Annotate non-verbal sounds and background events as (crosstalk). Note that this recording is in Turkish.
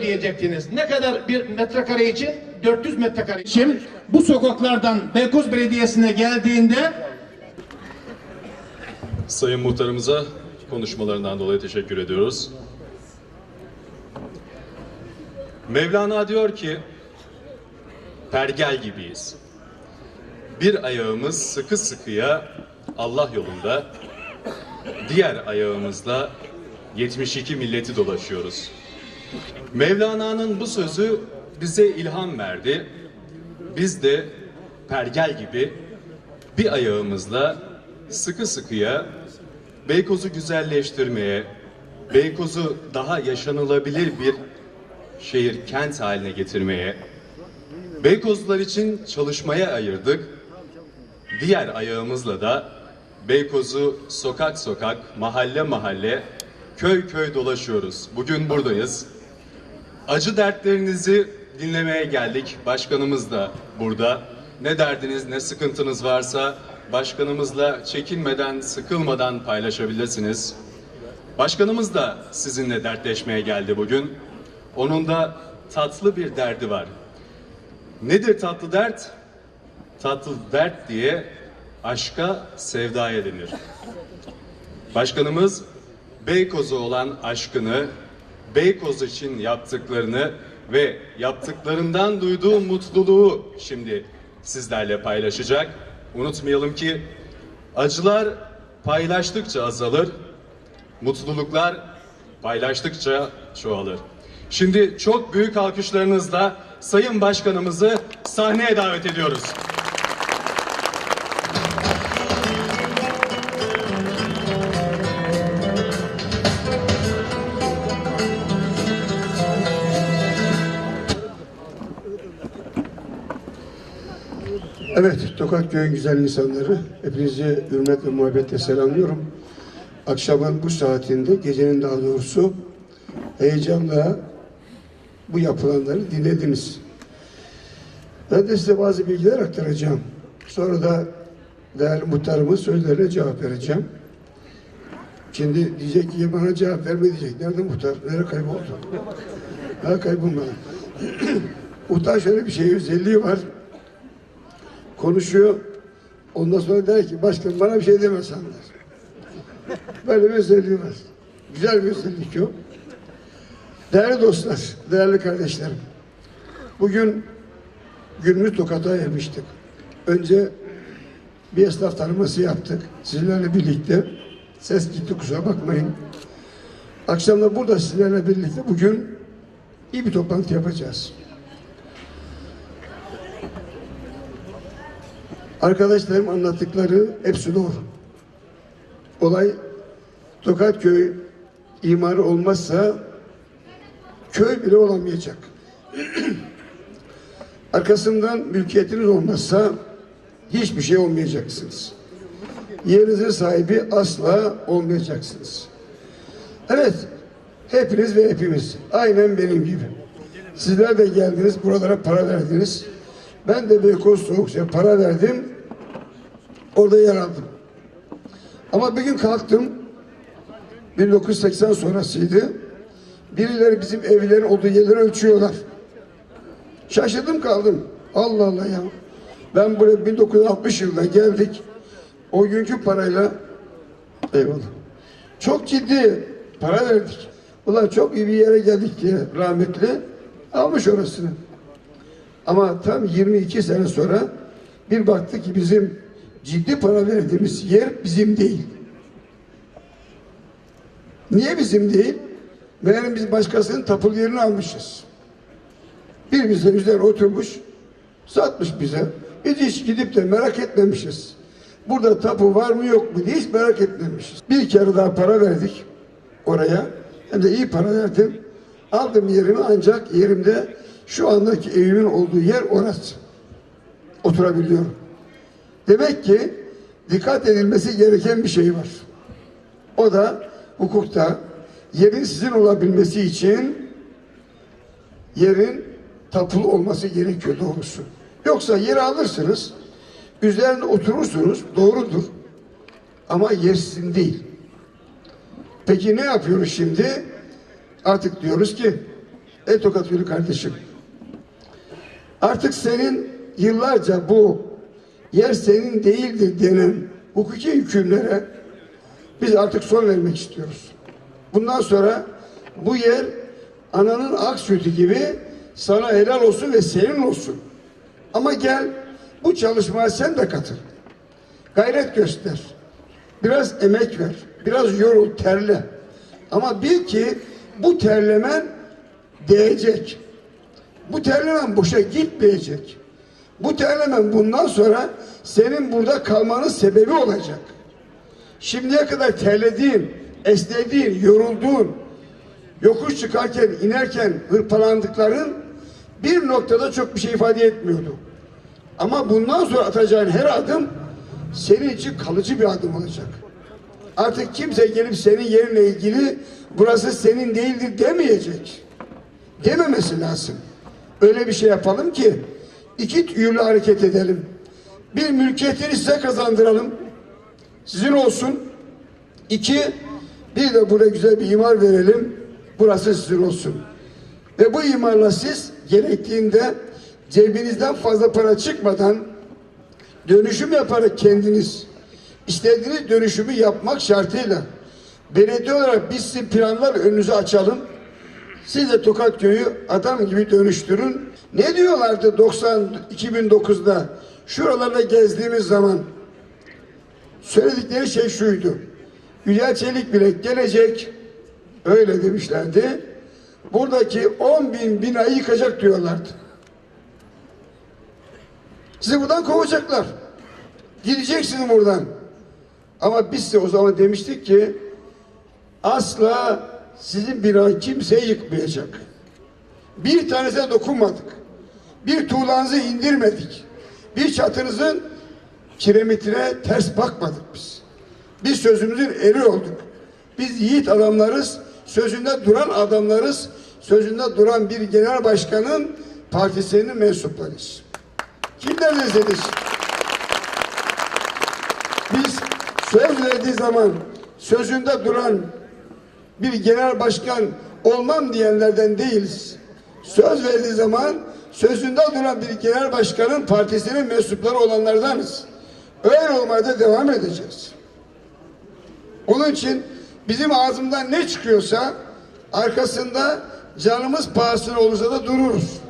ödeyecektiniz. Ne kadar bir metrekare için? 400 metrekare için. Bu sokaklardan Beykoz Belediyesi'ne geldiğinde Sayın Muhtarımıza konuşmalarından dolayı teşekkür ediyoruz. Mevlana diyor ki, pergel gibiyiz. Bir ayağımız sıkı sıkıya Allah yolunda, diğer ayağımızla 72 milleti dolaşıyoruz. Mevlana'nın bu sözü bize ilham verdi. Biz de pergel gibi bir ayağımızla sıkı sıkıya Beykoz'u güzelleştirmeye, Beykoz'u daha yaşanılabilir bir şehir, kent haline getirmeye, Beykozlular için çalışmaya ayırdık. Diğer ayağımızla da Beykoz'u sokak sokak, mahalle mahalle, köy köy dolaşıyoruz. Bugün buradayız. Acı dertlerinizi dinlemeye geldik. Başkanımız da burada. Ne derdiniz, ne sıkıntınız varsa başkanımızla çekinmeden, sıkılmadan paylaşabilirsiniz. Başkanımız da sizinle dertleşmeye geldi bugün. Onun da tatlı bir derdi var. Nedir tatlı dert? Tatlı dert diye aşka, sevdaya denir. Başkanımız Beykoz'a olan aşkını, Beykoz için yaptıklarını ve yaptıklarından duyduğu mutluluğu şimdi sizlerle paylaşacak. Unutmayalım ki acılar paylaştıkça azalır, mutluluklar paylaştıkça çoğalır. Şimdi çok büyük alkışlarınızla Sayın Başkanımızı sahneye davet ediyoruz. Evet, Tokat Köyün güzel insanları. Hepinizi hürmet ve muhabbetle selamlıyorum. Akşamın bu saatinde, gecenin daha doğrusu heyecanla bu yapılanları dinlediniz. Ben de size bazı bilgiler aktaracağım. Sonra da değerli muhtarımın sözlerine cevap vereceğim. Şimdi diyecek ki bana cevap verme diyecek. Nerede muhtar? Nereye kayboldu? (laughs) Ha kaybolmadı. (clears throat) muhtar şöyle bir şey özelliği var konuşuyor. Ondan sonra der ki başkan bana bir şey deme sen der. Böyle bir özelliği. Güzel bir özellik o. Değerli dostlar, değerli kardeşlerim. Bugün günümüz Tokat'a yemiştik. Önce bir esnaf tanıması yaptık. Sizlerle birlikte. Ses gitti kusura bakmayın. Akşam da burada sizlerle birlikte bugün iyi bir toplantı yapacağız. Arkadaşlarım anlattıkları hepsi doğru. Olay Tokatköy imarı olmazsa köy bile olamayacak. (clears throat) Arkasından mülkiyetiniz olmazsa hiçbir şey olmayacaksınız. Yerinizin sahibi asla olmayacaksınız. Evet, hepiniz ve hepimiz aynen benim gibi. Sizler de geldiniz, buralara para verdiniz. Ben de Beykoz Soğukça'ya para verdim. Orada yer aldım. Ama bir gün kalktım. 1980 sonrasıydı. Birileri bizim evlerin olduğu yerleri ölçüyorlar. Şaşırdım kaldım. Allah Allah ya. Ben buraya 1960 yılında geldik. O günkü parayla eyvallah. Çok ciddi para verdik. Ulan çok iyi bir yere geldik diye rahmetli almış orasını. Ama tam 22 sene sonra bir baktı ki bizim ciddi para verdiğimiz yer bizim değil. Niye bizim değil? Meğer biz başkasının tapulu yerini almışız. Bir bize üzerine oturmuş, satmış bize. Biz hiç gidip de merak etmemişiz. Burada tapu var mı yok mu diye hiç merak etmemişiz. Bir kere daha para verdik oraya. Hem de iyi para verdim. Aldım yerimi ancak yerimde şu andaki evimin olduğu yer orası. Oturabiliyorum. Demek ki dikkat edilmesi gereken bir şey var. O da hukukta yerin sizin olabilmesi için yerin tapulu olması gerekiyor doğrusu. Yoksa yeri alırsınız, üzerinde oturursunuz, doğrudur. Ama yer sizin değil. Peki ne yapıyoruz şimdi? Artık diyoruz ki Ey Tokatgölü kardeşim. Artık senin yıllarca bu yer senin değildir denen hukuki hükümlere biz artık son vermek istiyoruz. Bundan sonra bu yer ananın ak sütü gibi sana helal olsun ve senin olsun. Ama gel bu çalışmaya sen de katıl. Gayret göster. Biraz emek ver. Biraz yorul, terle. Ama bil ki bu terlemen değecek. Bu terlemen boşa gitmeyecek. Bu terlemen bundan sonra senin burada kalmanın sebebi olacak. Şimdiye kadar terlediğin, esnediğin, yorulduğun, yokuş çıkarken, inerken hırpalandıkların bir noktada çok bir şey ifade etmiyordu. Ama bundan sonra atacağın her adım senin için kalıcı bir adım olacak. Artık kimse gelip senin yerinle ilgili burası senin değildir demeyecek. Dememesi lazım. Öyle bir şey yapalım ki iki yönlü hareket edelim. Bir mülkiyetini size kazandıralım. Sizin olsun. İki, bir de buraya güzel bir imar verelim. Burası sizin olsun. Ve bu imarla siz gerektiğinde cebinizden fazla para çıkmadan dönüşüm yaparak kendiniz istediğiniz dönüşümü yapmak şartıyla belediye olarak biz sizin planlar önünüze açalım. Siz de Tokat Köyü adam gibi dönüştürün. Ne diyorlardı 90 2009'da şuralarda gezdiğimiz zaman söyledikleri şey şuydu. Hülya Çelik bile gelecek öyle demişlerdi. Buradaki 10 bin binayı yıkacak diyorlardı. Sizi buradan kovacaklar. Gideceksiniz buradan. Ama biz size o zaman demiştik ki asla sizin bina kimse yıkmayacak. Bir tanesine dokunmadık. Bir tuğlanızı indirmedik. Bir çatınızın kiremitine ters bakmadık biz. Biz sözümüzün eri olduk. Biz yiğit adamlarız, sözünde duran adamlarız, sözünde duran bir genel başkanın partisinin mensuplarıyız. Kimler izleriz? Biz söz verdiği zaman sözünde duran bir genel başkan olmam diyenlerden değiliz. Söz verdiği zaman sözünde duran bir genel başkanın partisinin mensupları olanlardanız. Öyle olmaya da devam edeceğiz. Onun için bizim ağzımdan ne çıkıyorsa arkasında canımız pahasına olursa da dururuz.